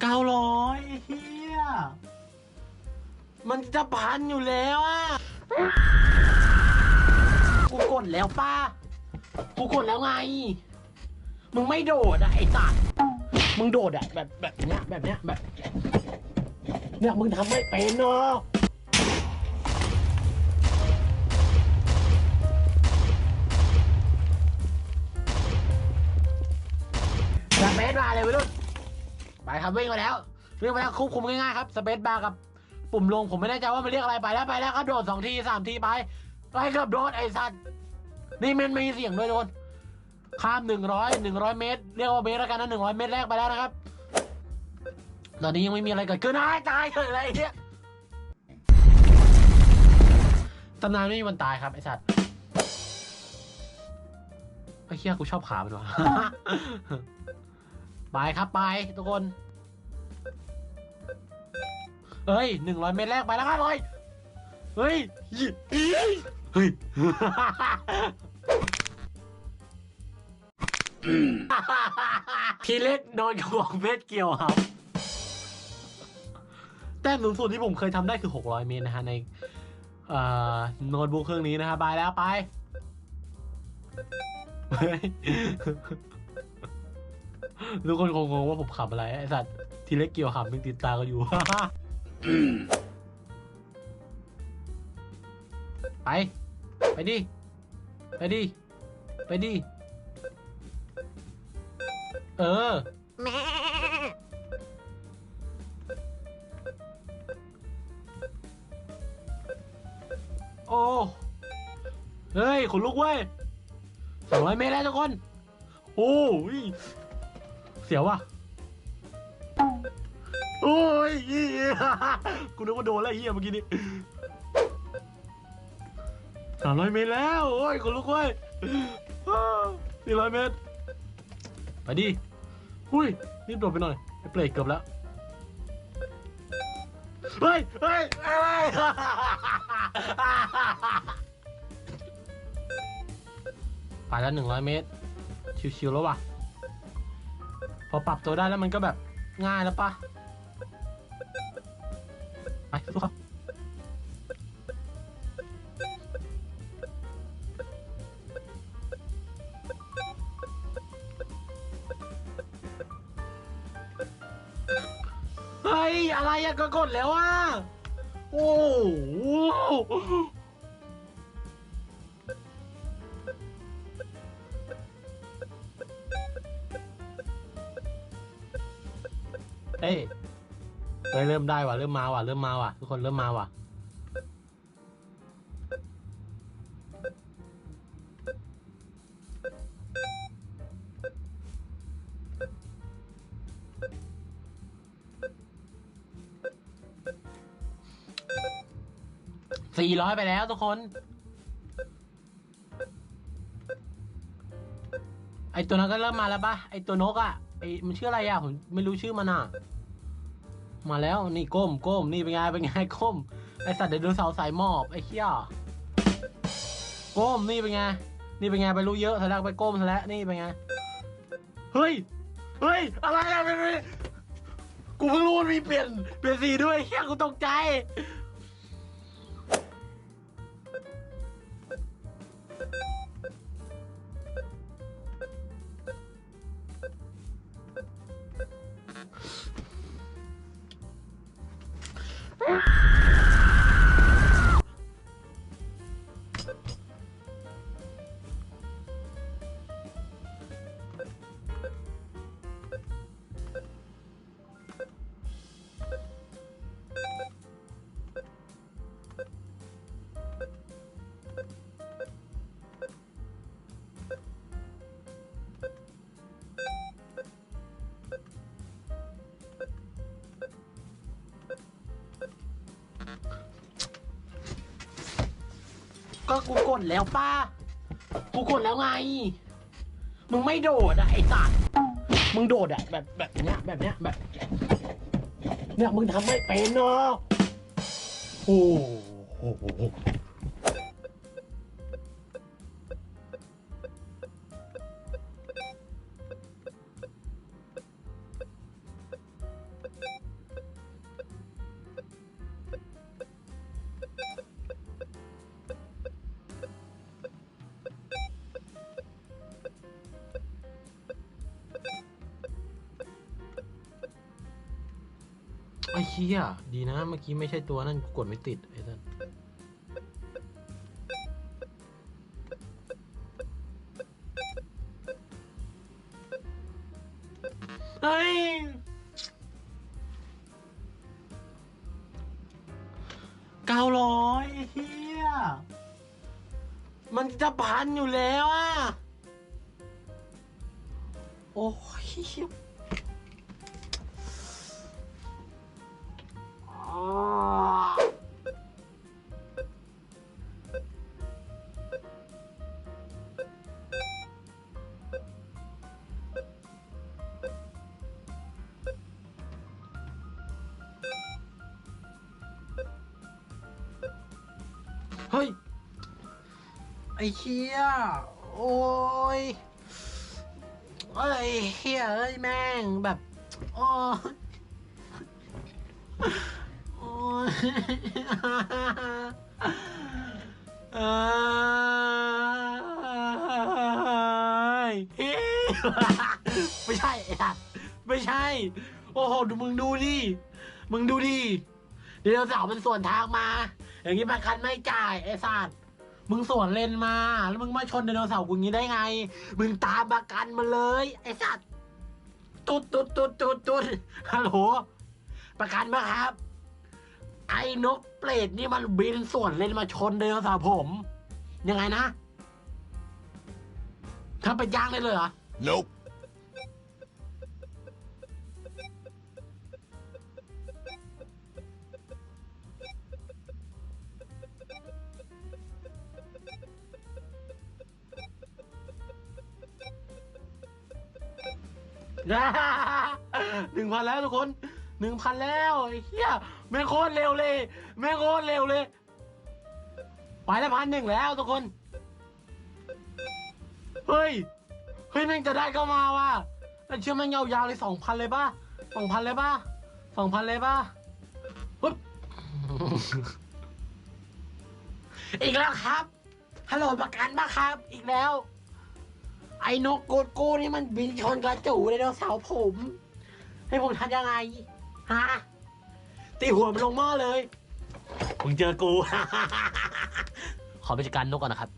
เก้าร้อยเฮียมันจะพันอยู่แล้วอะ กูกดแล้วป้า กูกดแล้วไง มึงไม่โดดอะไอ้สัตว์มึงโดดอะแบบแบบเนี้ยแบบเนี้ยแบบเนี่ยมึงทำไม่เป็นเนาะสเปซบาเลยวัยรุ่น ไปครับวิ่งมาแล้ววิ่งมาแล้วควบคุมง่ายๆครับสเปซบาร์กับปุ่มลงผมไม่แน่ใจว่ามันเรียกอะไรไปแล้วไปแล้วครับโดดสองทีสามทีไปไปกือบโดนไอ้สัตว์นี่มันมีเสียงด้วยโดนข้ามหนึ่งร้อยหนึ่งร้อยเมตรเรียกว่าเมตรแล้วกันนะหนึ่งร้อยเมตรแรกไปแล้วนะครับ ตอนนี้ยังไม่มีอะไรเกิดขึ้นอ้ายตายเลยอะไรเนี่ยตำนานไม่มีวันตายครับไอสัตว์ไอ้เหี้ยกูชอบขามันว่ะ ไปครับไปทุกคน เฮ้ยหนึ่งร้อยเมตรแรกไปแล้วครับเฮ้ยเฮ้ย เฮ้ย พี่เล็กโดนกระบอกเพชรเกี่ยวครับ แต้มสูงสุดที่ผมเคยทำได้คือ 600 เมตรนะฮะในเอ่อโน้ตบุ๊กเครื่องนี้นะฮะบายแล้วไปเฮ้ย ทุกคนคงงงว่าผมขับอะไรไอสัตว์ทีเล็กเกี่ยวขับยังติดตากันอยู่ ไป ไปดิ ไปดิ ไปดิ เออโอ้ เฮ้ยขนลุกเว้ยสองร้อยเมตรแล้วทุกคน โอ้ย เสียวว่ะโอ้ยเหี้ยกูนึกว่าโดนแล้วเฮียเมื่อกี้นี้สามร้อยเมตรแล้ว โอ้ยขนลุกเว้ยสี่ร้อยเมตร ไปดิหุ้ยรีบโดดไปหน่อยไอ้เปลกเกือบแล้ว เฮ้ยเฮ้ยเฮ้ยไปแล้วหนึ่งร้อยเมตร ชิวๆแล้วว่ะ พอปรับตัวได้แล้วมันก็แบบง่ายแล้วปะไปสู้ครับเฮ้ย อะไรอะก็กดแล้วอะ โอ้โห เอ้ยเฮ้ยเริ่มได้ว่ะเริ่มมาว่ะเริ่มมาว่ะทุกคนเริ่มมาว่ะสี่ร้อยไปแล้วทุกคน อตัวนั้นก็เริ่มมาแล้วปะไอตัวนกอะไอมันชื่ออะไรอะผมไม่รู้ชื่อมันอะมาแล้วนี่ก้มก้มนี่เป็นไงเป็นไงก้มไอสัตว์ไดโนเสาสายหมอบไอเหี้ยก้มนี่เป็นไงนี่เป็นไงไปรู้เยอะทะลักไปก้มทะแล้วนี่เป็นไงเฮ้ยเฮ้ยอะไรอะเป็นไงกูเพิ่งรู้มันมีเปลี่ยนเปลี่ยนสีด้วยเฮียกูตกใจ ก็กูกดแล้วป้า กูกดแล้วไง มึงไม่โดดอะไอ้สัตว์มึงโดดอะแบบแบบเนี้ยแบบเนี้ยแบบ เนี่ยมึงทำไม่เป็นเนาะโอ้โห อ้เชี่ยดีนะ เมื่อกี้ไม่ใช่ตัวนั่นกดไม่ติดไอ้สัสเฮ้ยเก้าร้อยไอ้เฮียมันจะพันอยู่แล้วอะ โอ้ย ไอ้เชี่ยโอ้ยเอ้ยเฮียเอ้ยแม่งแบบโอ้ยโอ้ยเอยเฮ้ยไม่ใช่อ้สัตว์ไม่ใช่ โอ้โหดูมึงดูดิ มึงดูดิเดี๋ยวสาวมันส่วนทางมา อย่างนี้ประกันไม่จ่ายไอ้สัตว์ มึงสวนเลนมา แล้วมึงมาชนไดโนเสาร์กูงี้ได้ไง มึงตามประกันมาเลย ไอ้สัตว์ตุ๊ดตุ๊ดตุ๊ดตุ๊ดตุ๊ดฮัลโหลประกันมาครับ ไอ้นกเปรตนี่มันบินสวนเลนมาชนไดโนเสาร์ผม ยังไงนะทำเป็นย่างได้เลยเหรอ Nope. หนึ่งพันแล้วทุกคนหนึ่งพันแล้วไอ้เหี้ยไม่งโคตรเร็วเลยไม่งโคตรเร็วเลย ไปแล้วพันหนึ่งแล้วทุกคน เฮ้ย เฮ้ยแม่งจะได้เข้ามาว่ะแล้วเชื่อแม่งยาวๆเลยสองพันเลยป่ะสองพันเลยป่ะสองพันเลยป่ะปึ๊บอีกแล้วครับฮัลโหลประกันป่ะครับ อีกแล้ว อ้นกโกดโก้นี่มันบินชนกระจูเลยเดาเสาร์ผม ให้ผมทำยังไงฮะตีหัวมันลงหม้อเลยมึงเจอกู ขอไปจัดการนกก่อนนะครับ